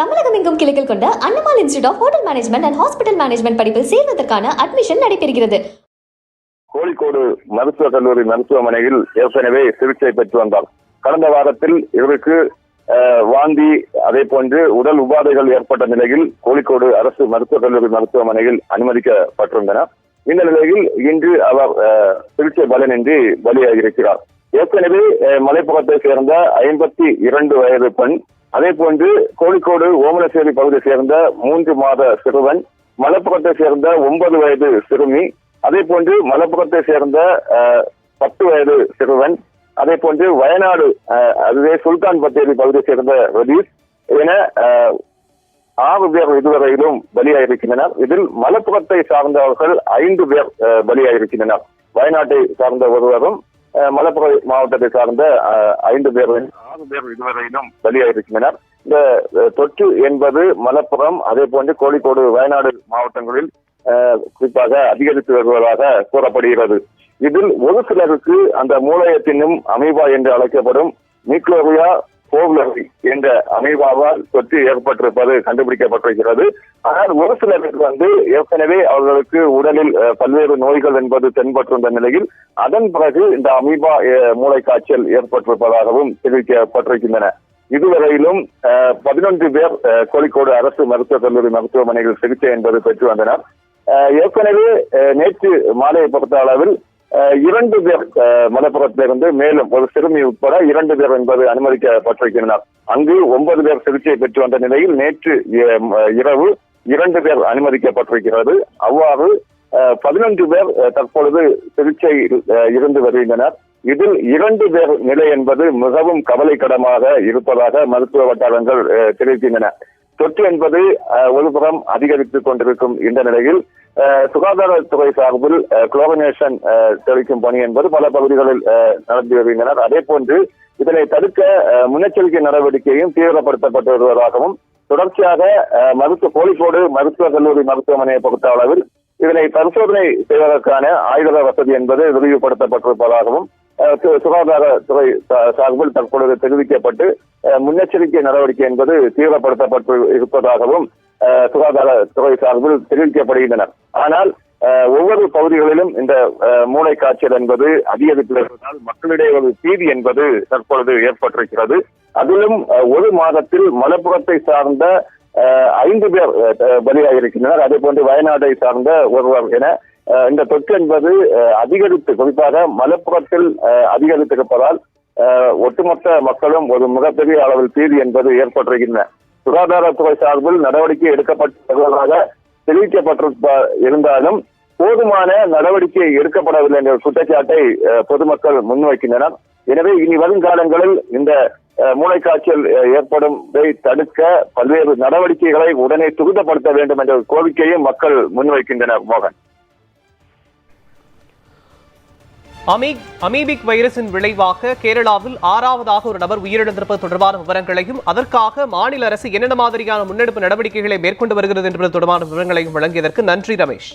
தமிழகம் எங்கும் கிளைகள் கொண்ட Annamal institute of hotel management and hospital management படிப்பில் சேர்வதற்கான அட்மிஷன் நடைபெறுகிறது. கோழிக்கோடு மருத்துவக் கல்லூரி மருத்துவமனையில் ஏற்கனவே சிகிச்சை பெற்று வந்தார். கடந்த வாரத்தில் இவருக்கு வாந்தி அதே போன்று உடல் உபாதைகள் ஏற்பட்ட நிலையில் கோழிக்கோடு அரசு மருத்துவக் கல்லூரி மருத்துவமனையில் அனுமதிக்கப்பட்டிருந்தன. இந்த நிலையில் இன்று அவர் சிகிச்சை பலனின்றி பலியாகியிருக்கிறார். ஏற்கனவே மலைப்புறத்தை சேர்ந்த ஐம்பத்தி இரண்டு வயது பெண் அதே போன்று கோழிக்கோடு ஓமலசேரி பகுதியை சேர்ந்த மூன்று மாத சிறுவன் மலப்புறத்தை சேர்ந்த ஒன்பது வயது சிறுமி அதே போன்று மலப்புறத்தை சேர்ந்த பத்து வயது சிறுவன் அதே போன்று வயநாடு அதுவே சுல்தான் பத்தேரி பகுதியை சேர்ந்த ரதீஷ் என ஆறு பேர் இதுவரையிலும் பலியாயிருக்கின்றனர். இதில் மலப்புறத்தை சார்ந்தவர்கள் ஐந்து பேர் பலியாயிருக்கின்றனர். வயநாட்டை சார்ந்த ஒருவரும் மலப்புறை மாவட்டத்தை சார்ந்த ஐந்து பேர் ஆறு பேர் இதுவரையிலும் பலியாயிருக்கின்றனர். இந்த தொற்று என்பது மலப்புரம் அதே போன்று கோழிக்கோடு வயநாடு மாவட்டங்களில் குறிப்பாக அதிகரித்து வருவதாக கூறப்படுகிறது. இதில் ஒரு சிலருக்கு அந்த மூளையத்தினும் அமீபா என்று அழைக்கப்படும் நிக்ளோரியா போவ்லரி என்ற அமீபாவால் தொற்று ஏற்பட்டிருப்பது கண்டுபிடிக்கப்பட்டிருக்கிறது. ஆனால் ஒரு சிலருக்கு வந்து ஏற்கனவே அவர்களுக்கு உடலில் பல்வேறு நோய்கள் என்பது தென்பட்டிருந்த நிலையில் அதன் பிறகு இந்த அமீபா மூளை காய்ச்சல் ஏற்பட்டிருப்பதாகவும் தெரிவிக்கப்பட்டிருக்கின்றன. இதுவரையிலும் பதினொன்று பேர் கோழிக்கோடு அரசு மருத்துவக் கல்லூரி மருத்துவமனையில் சிகிச்சை என்பது பெற்று வந்தனர். அஹ், ஏற்கனவே அஹ், நேற்று மாலையை பொறுத்த அளவில் இரண்டு பேர் அஹ், மலப்புறத்திலிருந்து மேலும் ஒரு சிறுமி உட்பட இரண்டு பேர் என்பது அனுமதிக்கப்பட்டிருக்கின்றனர். அங்கு ஒன்பது பேர் சிகிச்சை பெற்று வந்த நிலையில் நேற்று இரவு இரண்டு பேர் அனுமதிக்கப்பட்டிருக்கிறது. அவ்வாறு பதினொன்று பேர் தற்பொழுது சிகிச்சை அஹ், இருந்து வருகின்றனர். இதில் இரண்டு பேர் நிலை என்பது மிகவும் கவலைக்கிடமாக இருப்பதாக மருத்துவ வட்டாரங்கள் அஹ், தெரிவிக்கின்றன. தொற்று என்பது ஒருபுறம் அதிகரித்துக் கொண்டிருக்கும் இந்த நிலையில் சுகாதாரத்துறை சார்பில் குளோரினேஷன் தெளிக்கும் பணி என்பது பல பகுதிகளில் அஹ், வருகின்றனர். அதே போன்று இதனை தடுக்க முன்னெச்சரிக்கை நடவடிக்கையும் தீவிரப்படுத்தப்பட்டு வருவதாகவும் தொடர்ச்சியாக மருத்துவ கோழிக்கோடு மருத்துவக் கல்லூரி மருத்துவமனையை பொறுத்த அளவில் இதனை பரிசோதனை செய்வதற்கான ஆயுத வசதி என்பது விரிவுபடுத்தப்பட்டிருப்பதாகவும் சுகாதாரத்துறை சார்பில் தற்பொழுது தெரிவிக்கப்பட்டு முன்னெச்சரிக்கை நடவடிக்கை என்பது தீவிரப்படுத்தப்பட்டு இருப்பதாகவும் அஹ், சுகாதாரத்துறை சார்பில் தெரிவிக்கப்படுகின்றனர் ஆனால் அஹ், ஒவ்வொரு பகுதிகளிலும் இந்த மூளை காய்ச்சல் என்பது அதிகரித்து வருவதால் மக்களிடையே ஒரு பீதி என்பது தற்பொழுது ஏற்பட்டிருக்கிறது. அதிலும் அஹ், ஒரு மாதத்தில் மலப்புறத்தை சார்ந்த அஹ், ஐந்து பேர் அஹ், பலியாகியிருக்கின்றனர். அதே போன்று வயநாட்டை சார்ந்த ஒருவர் என அஹ், இந்த தொற்று என்பது அஹ், அதிகரித்து குறிப்பாக மலப்புறத்தில் அஹ், அதிகரித்திருப்பதால் ஒட்டுமொத்த மக்களும் ஒரு மிகப்பெரிய அளவில் பீதி என்பது ஏற்பட்டிருக்கின்றன. சுகாதாரத்துறை சார்பில் நடவடிக்கை எடுக்கப்பட்டு வருவதாக தெரிவிக்கப்பட்டிருப்ப இருந்தாலும் போதுமான நடவடிக்கை எடுக்கப்படவில்லை என்ற குற்றச்சாட்டை பொதுமக்கள் முன்வைக்கின்றனர். எனவே இனி வரும் காலங்களில் இந்த அஹ், மூளைக்காய்ச்சல் ஏற்படும் தடுக்க பல்வேறு நடவடிக்கைகளை உடனே துரிதப்படுத்த வேண்டும் என்ற கோரிக்கையும் மக்கள் முன்வைக்கின்றனர் மோகன். அமீக் அமீபிக் வைரஸின் விளைவாக கேரளாவில் ஆறாவதாக ஒரு நபர் உயிரிழந்திருப்பது தொடர்பான விவரங்களையும் அதற்காக மாநில அரசு என்னென்ன மாதிரியான முன்னெடுப்பு நடவடிக்கைகளை மேற்கொண்டு வருகிறது என்பது தொடர்பான விவரங்களையும் வழங்கியதற்கு நன்றி ரமேஷ்.